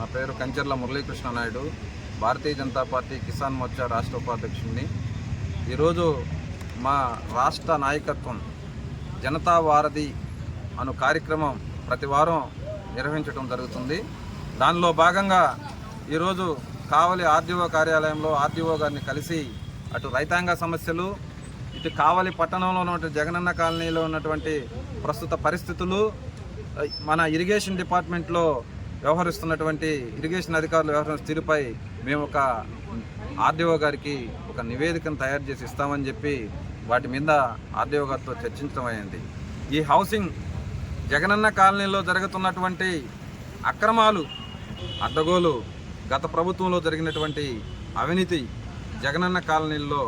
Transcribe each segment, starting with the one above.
నా పేరు కంచర్ల మురళీకృష్ణ నాయుడు. భారతీయ జనతా పార్టీ కిసాన్ మోర్చా రాష్ట్ర ఉపాధ్యక్షుడిని. ఈరోజు మా రాష్ట్ర నాయకత్వం జనతా వారధి అను కార్యక్రమం ప్రతి వారం నిర్వహించడం జరుగుతుంది. దానిలో భాగంగా ఈరోజు కావలి ఆర్డీఓ కార్యాలయంలో ఆర్డీఓ గారిని కలిసి అటు రైతాంగ సమస్యలు ఇటు కావలి పట్టణంలో ఉన్నటువంటి జగనన్న కాలనీలో ఉన్నటువంటి ప్రస్తుత పరిస్థితులు మన ఇరిగేషన్ డిపార్ట్మెంట్లో వ్యవహరిస్తున్నటువంటి ఇరిగేషన్ అధికారులు వ్యవహరిస్తున్న తీరుపై మేము ఒక ఆర్డీఓ గారికి ఒక నివేదికను తయారు చేసి ఇస్తామని చెప్పి వాటి మీద ఆర్డీఓ గారితో చర్చించడం అయింది. ఈ హౌసింగ్ జగనన్న కాలనీలో జరుగుతున్నటువంటి అక్రమాలు అడ్డగోలు గత ప్రభుత్వంలో జరిగినటువంటి అవినీతి జగనన్న కాలనీల్లో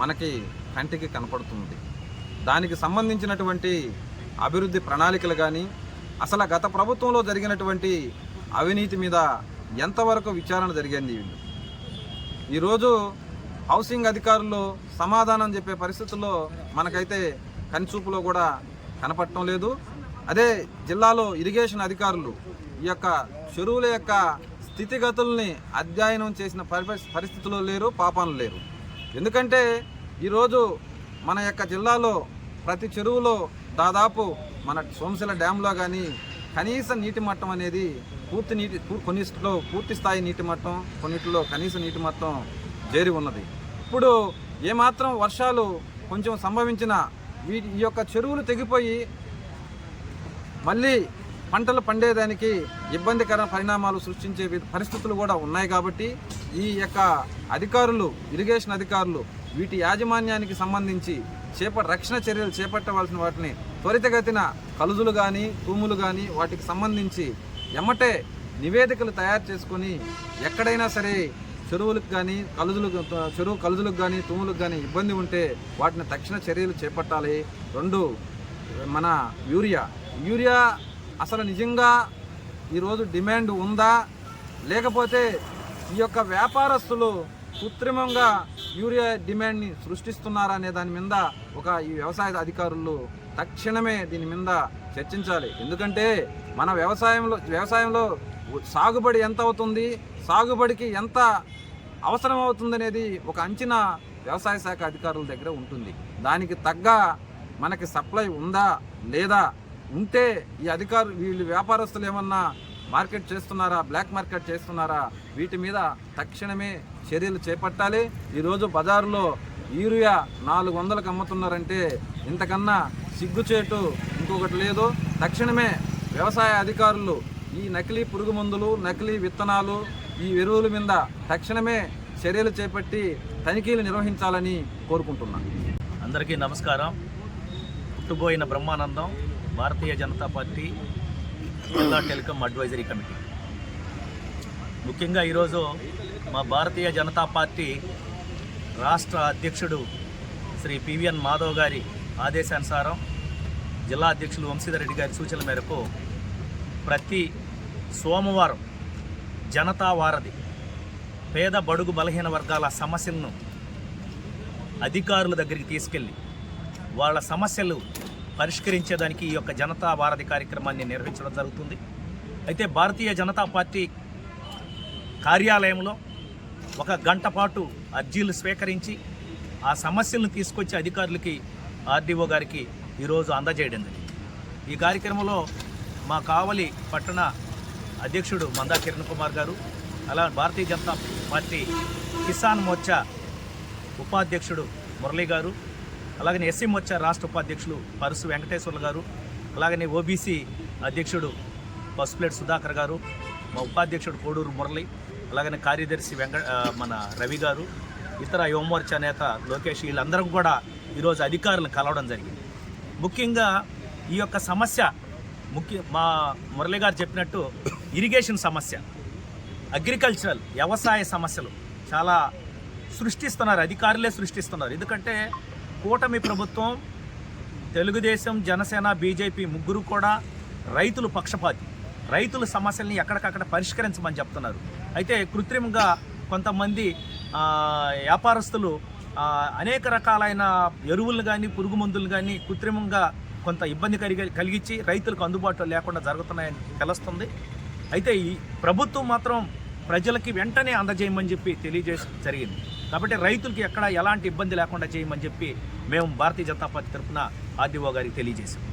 మనకి కంటికి కనపడుతుంది. దానికి సంబంధించినటువంటి అభివృద్ధి ప్రణాళికలు కానీ అసలు గత ప్రభుత్వంలో జరిగినటువంటి అవినీతి మీద ఎంతవరకు విచారణ జరిగింది ఈరోజు హౌసింగ్ అధికారులు సమాధానం చెప్పే పరిస్థితుల్లో మనకైతే కనిచూపులో కూడా కనపడటం లేదు. అదే జిల్లాలో ఇరిగేషన్ అధికారులు ఈ యొక్క చెరువుల యొక్క స్థితిగతుల్ని అధ్యయనం చేసిన పరిస్థితుల్లో లేరు పాపాలు లేరు. ఎందుకంటే ఈరోజు మన యొక్క జిల్లాలో ప్రతి చెరువులో దాదాపు మన సోమశిల డ్యాంలో కానీ కనీస నీటి మట్టం అనేది పూర్తి నీటి కొన్నిటిలో పూర్తి స్థాయి నీటి మట్టం కొన్నిటిలో కనీస నీటి మట్టం చేరి ఉన్నది. ఇప్పుడు ఏమాత్రం వర్షాలు కొంచెం సంభవించిన వీటి ఈ యొక్క చెరువులు తెగిపోయి మళ్ళీ పంటలు పండేదానికి ఇబ్బందికర పరిణామాలు సృష్టించే పరిస్థితులు కూడా ఉన్నాయి కాబట్టి ఈ యొక్క అధికారులు ఇరిగేషన్ అధికారులు వీటి యాజమాన్యానికి సంబంధించి చేప రక్షణ చర్యలు చేపట్టవలసిన వాటిని త్వరితగతిన కలుజులు కానీ తూములు కానీ వాటికి సంబంధించి ఎమ్మటే నివేదికలు తయారు చేసుకొని ఎక్కడైనా సరే చెరువులకు కానీ కలుజులు చెరువు కలుజులకు కానీ తూములకు కానీ ఇబ్బంది ఉంటే వాటిని తక్షణ చర్యలు చేపట్టాలి. రెండు మన యూరియా. యూరియా అసలు నిజంగా ఈరోజు డిమాండ్ ఉందా? లేకపోతే ఈ యొక్క వ్యాపారస్తులు కృత్రిమంగా యూరియా డిమాండ్ని సృష్టిస్తున్నారా అనే దాని మీద ఒక ఈ వ్యవసాయ అధికారులు తక్షణమే దీని మీద చర్చించాలి. ఎందుకంటే మన వ్యవసాయంలో వ్యవసాయంలో సాగుబడి ఎంత అవుతుంది సాగుబడికి ఎంత అవసరం అవుతుందనేది ఒక అంచనా వ్యవసాయ శాఖ అధికారుల దగ్గర ఉంటుంది. దానికి తగ్గ మనకి సప్లై ఉందా లేదా ఉంటే ఈ అధికారులు వీళ్ళు వ్యాపారస్తులు ఏమన్నా మార్కెట్ చేస్తున్నారా బ్లాక్ మార్కెట్ చేస్తున్నారా వీటి మీద తక్షణమే చర్యలు చేపట్టాలి. ఈరోజు బజారులో యూరియా నాలుగు వందలకు అమ్ముతున్నారంటే ఇంతకన్నా సిగ్గుచేటు ఇంకొకటి లేదు. తక్షణమే వ్యవసాయ అధికారులు ఈ నకిలీ పురుగు మందులు నకిలీ విత్తనాలు ఈ ఎరువుల మీద తక్షణమే చర్యలు చేపట్టి తనిఖీలు నిర్వహించాలని కోరుకుంటున్నాను. అందరికీ నమస్కారం. పుట్టుబోయిన బ్రహ్మానందం భారతీయ జనతా పార్టీ జిల్లా టెలికాం అడ్వైజరీ కమిటీ. ముఖ్యంగా ఈరోజు మా భారతీయ జనతా పార్టీ రాష్ట్ర అధ్యక్షుడు శ్రీ పివిఎన్ మాధవ్ గారి ఆదేశానుసారం జిల్లా అధ్యక్షులు వంశీధర్ రెడ్డి గారి సూచనల మేరకు ప్రతి సోమవారం జనతా వారధి పేద బడుగు బలహీన వర్గాల సమస్యలను అధికారుల దగ్గరికి తీసుకెళ్ళి వాళ్ళ సమస్యలు పరిష్కరించేదానికి ఈ యొక్క జనతా వారధి కార్యక్రమాన్ని నిర్వహించడం జరుగుతుంది. అయితే భారతీయ జనతా పార్టీ కార్యాలయంలో ఒక గంట పాటు అర్జీలు స్వీకరించి ఆ సమస్యలను తీసుకొచ్చి అధికారులకి ఆర్డీఓ గారికి ఈరోజు అందజేయడం జరిగింది. ఈ కార్యక్రమంలో మా కావలి పట్టణ అధ్యక్షుడు మందా కిరణ్ కుమార్ గారు అలా భారతీయ జనతా పార్టీ కిసాన్ మోర్చా ఉపాధ్యక్షుడు మురళీ గారు అలాగనే ఎస్సీ మోర్చా రాష్ట్ర ఉపాధ్యక్షులు పరుసు వెంకటేశ్వర్లు గారు అలాగనే ఓబీసీ అధ్యక్షుడు పసుపులేటి సుధాకర్ గారు మా ఉపాధ్యక్షుడు కోడూరు మురళి అలాగనే కార్యదర్శి వెంకట మన రవి గారు ఇతర యువమోర్చా నేత లోకేష్ వీళ్ళందరం కూడా ఈరోజు అధికారులను కలవడం జరిగింది. ముఖ్యంగా ఈ యొక్క సమస్య ముఖ్య మా మురళి గారు చెప్పినట్టు ఇరిగేషన్ సమస్య అగ్రికల్చరల్ వ్యవసాయ సమస్యలు చాలా సృష్టిస్తున్నారు అధికారులే సృష్టిస్తున్నారు. ఎందుకంటే కూటమి ప్రభుత్వం తెలుగుదేశం జనసేన బీజేపీ ముగ్గురు కూడా రైతులు పక్షపాతి. రైతుల సమస్యల్ని ఎక్కడికక్కడ పరిష్కరించమని చెప్తున్నారు. అయితే కృత్రిమంగా కొంతమంది వ్యాపారస్తులు అనేక రకాలైన ఎరువులు కానీ పురుగు మందులు కానీ కృత్రిమంగా కొంత ఇబ్బంది కలిగి కలిగించి రైతులకు అందుబాటులో లేకుండా జరుగుతున్నాయని తెలుస్తుంది. అయితే ఈ ప్రభుత్వం మాత్రం ప్రజలకి వెంటనే అందజేయమని చెప్పి తెలియజేసి జరిగింది. కాబట్టి రైతులకి ఎక్కడ ఎలాంటి ఇబ్బంది లేకుండా చేయమని చెప్పి మేము భారతీయ జనతా పార్టీ తరఫున ఆర్డీఓ గారికి తెలియజేశాం.